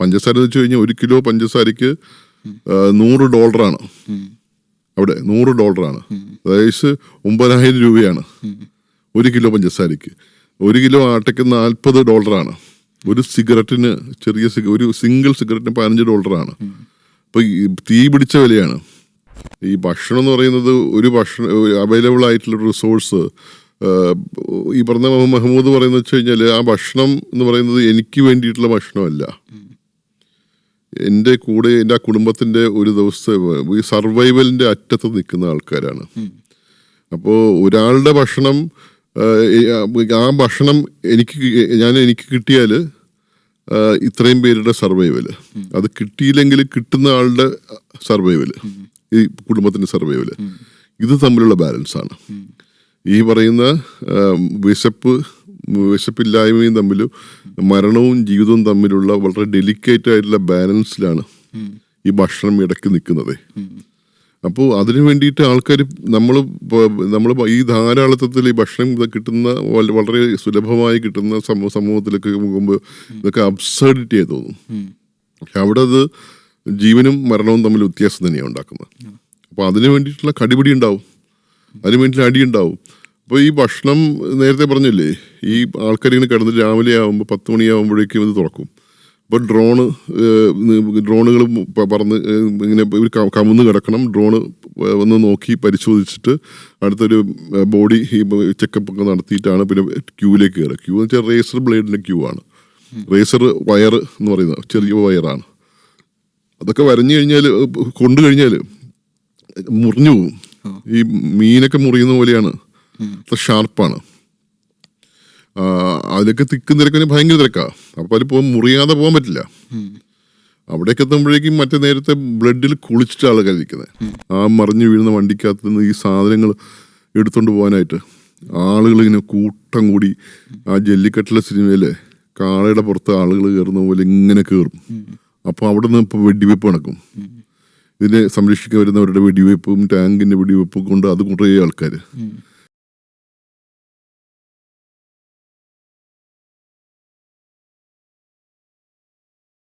പഞ്ചസാര വെച്ച് കഴിഞ്ഞാൽ ഒരു കിലോ പഞ്ചസാരക്ക് ആ, നൂറ് ഡോളറാണ്. അവിടെ നൂറ് ഡോളറാണ്. അതായത് ഒമ്പതിനായിരം രൂപയാണ്. ഒരു കിലോ പഞ്ചസാരക്ക് ഒരു കിലോ ആട്ടയ്ക്ക് നാൽപ്പത് ഡോളറാണ്. ഒരു സിഗരറ്റിന് ചെറിയ ഒരു സിംഗിൾ സിഗരറ്റിന് പതിനഞ്ച് ഡോളറാണ്. അപ്പൊ ഈ തീ പിടിച്ച വിലയാണ്. ഈ ഭക്ഷണം എന്ന് പറയുന്നത് ഒരു ഭക്ഷണം അവൈലബിൾ ആയിട്ടുള്ള റിസോഴ്സ് ഈ പറഞ്ഞ മെഹമ്മൂദ് പറയുന്നത് വെച്ച് കഴിഞ്ഞാൽ ആ ഭക്ഷണം എന്ന് പറയുന്നത് എനിക്ക് വേണ്ടിയിട്ടുള്ള ഭക്ഷണമല്ല. എന്റെ കൂടെ എന്റെ ആ കുടുംബത്തിന്റെ ഒരു ദിവസത്തെ ഈ സർവൈവലിന്റെ അറ്റത്ത് നിൽക്കുന്ന ആൾക്കാരാണ്. അപ്പോൾ ഒരാളുടെ ഭക്ഷണം ആ, ഭക്ഷണം എനിക്ക് ഞാൻ എനിക്ക് കിട്ടിയാൽ ഇത്രയും പേരുടെ സർവൈവൽ അത് കിട്ടിയില്ലെങ്കിൽ കിട്ടുന്ന ആളുടെ സർവൈവൽ ഈ കുടുംബത്തിന്റെ സർവൈവൽ ഇത് തമ്മിലുള്ള ബാലൻസാണ്. ഈ പറയുന്ന വിശപ്പ് വിശപ്പില്ലായ്മയും തമ്മിൽ മരണവും ജീവിതവും തമ്മിലുള്ള വളരെ ഡെലിക്കേറ്റ് ആയിട്ടുള്ള ബാലൻസിലാണ് ഈ ഭക്ഷണം ഇടയ്ക്ക് നിൽക്കുന്നത്. അപ്പോൾ അതിനു വേണ്ടിയിട്ട് ആൾക്കാർ നമ്മൾ നമ്മൾ ഈ ധാരാളിത്തത്തിൽ ഈ ഭക്ഷണം കിട്ടുന്ന വളരെ സുലഭമായി കിട്ടുന്ന സമൂഹത്തിലൊക്കെ പോകുമ്പോൾ ഇതൊക്കെ അബ്സേർഡിറ്റി ആയി തോന്നും. പക്ഷെ അവിടെ അത് ജീവനും മരണവും തമ്മിൽ വ്യത്യാസം തന്നെയാണ് ഉണ്ടാക്കുന്നത്. അപ്പോൾ അതിനു വേണ്ടിയിട്ടുള്ള കടിപിടി ഉണ്ടാവും. അതിനു വേണ്ടിയിട്ടുള്ള അടി ഉണ്ടാവും. അപ്പോൾ ഈ ഭക്ഷണം നേരത്തെ പറഞ്ഞില്ലേ? ഈ ആൾക്കാർ ഇങ്ങനെ കിടന്ന് രാവിലെ ആകുമ്പോൾ പത്ത് മണിയാകുമ്പോഴേക്കും ഇത് തുറക്കും. അപ്പോൾ ഡ്രോണ് ഡ്രോണുകൾ പറന്ന് ഇങ്ങനെ ഇവർ കമന്ന് കിടക്കണം. ഡ്രോണ് ഒന്ന് നോക്കി പരിശോധിച്ചിട്ട് അടുത്തൊരു ബോഡി ചെക്കപ്പ് ഒക്കെ നടത്തിയിട്ടാണ് പിന്നെ ക്യൂവിലേക്ക് കയറുക. ക്യൂ എന്ന് വെച്ചാൽ റേസർ ബ്ലേഡിന്റെ ക്യൂ ആണ്. റേസർ വയർ എന്ന് പറയുന്നത് ചെറിയ വയറാണ് അതൊക്കെ വരഞ്ഞു കഴിഞ്ഞാൽ കൊണ്ടു കഴിഞ്ഞാൽ മുറിഞ്ഞു പോകും. ഈ മീനൊക്കെ മുറിയുന്ന പോലെയാണ്. അത്ര ഷാർപ്പാണ് അതിലൊക്കെ തിക്കും തിരക്കിന് ഭയങ്കര തിരക്കാ. അപ്പോൾ അതിൽ പോകാൻ മുറിയാതെ പോകാൻ പറ്റില്ല. അവിടേക്ക് എത്തുമ്പോഴേക്കും മറ്റേ നേരത്തെ ബ്ലഡിൽ കുളിച്ചിട്ട് ആളുകൾ ഇരിക്കുന്നത് ആ മറിഞ്ഞു വീഴുന്ന വണ്ടിക്കകത്ത് നിന്ന് ഈ സാധനങ്ങൾ എടുത്തുകൊണ്ട് പോകാനായിട്ട് ആളുകൾ ഇങ്ങനെ കൂട്ടം കൂടി ആ ജല്ലിക്കെട്ടിലെ സിനിമയിലെ കാളയുടെ പുറത്ത് ആളുകൾ കയറുന്ന പോലെ ഇങ്ങനെ കയറും. അപ്പോൾ അവിടെ നിന്ന് ഇപ്പോൾ വെടിവെപ്പ് നടക്കും. ഇതിനെ സംരക്ഷിക്കാൻ വരുന്നവരുടെ വെടിവെപ്പും ടാങ്കിന്റെ വെടിവെപ്പും കൊണ്ട് അത് കുറേ ആൾക്കാർ